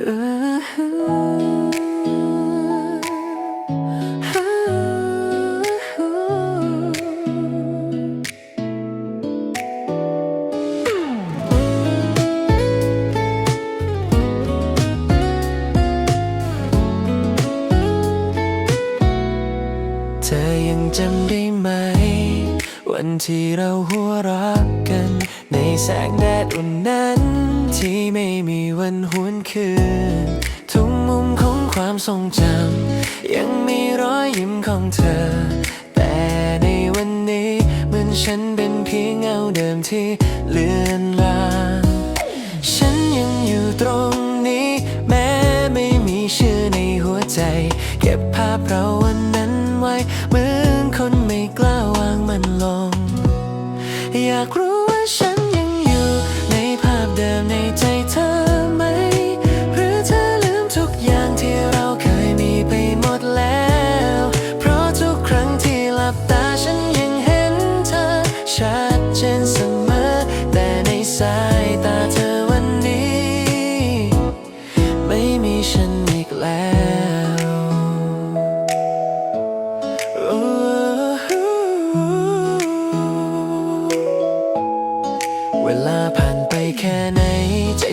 เธอยังจำได้ไหม วันที่เราหัวรักกัน ในแสงแดดอุ่นนั้น ที่ไม่มีวันหวนคืน ทุกมุมของความทรงจำยังมีรอยยิ้มของเธอ แต่ในวันนี้เหมือนฉันเป็นเพียงเงาเดิมที่เลือนลางฉันยังอยู่ตรงนี้ แม้ไม่มีชื่อในหัวใจ เก็บภาพเราวันนั้นไว้เหมือนคนไม่กล้าวางมันลง อยากรู้ ใจเธอ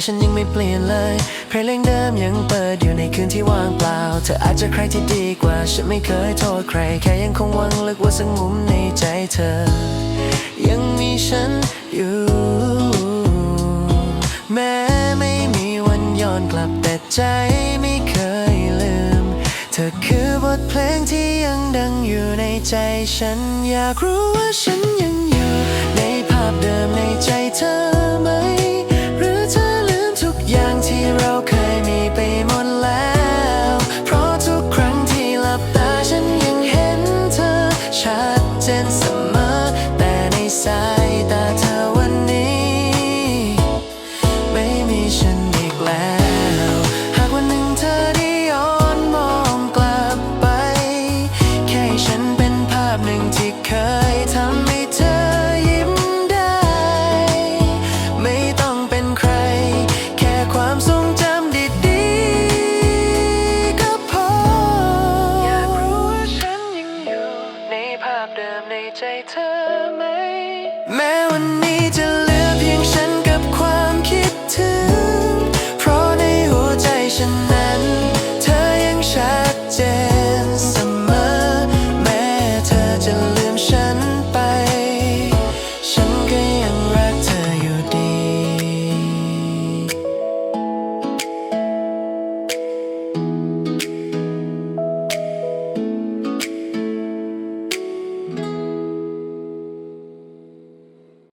ฉันยังไม่เปลี่ยนเลยเพลงเดิมยังเปิดอยู่ในคืนที่ว่างเปล่า เธออาจจะใครที่ดีกว่า ฉันไม่เคยโทษใคร แค่ยังคงหวังลึกว่าสักมุมในใจเธอ ยังมีฉันอยู่ แม้ไม่มีวันย้อนกลับแต่ใจไม่เคยลืม เธอคือบทเพลงที่ยังดังอยู่ในใจฉัน อยากรู้ว่าฉันยังอยู่ ในภาพเดิมในใจเธอ ชั J2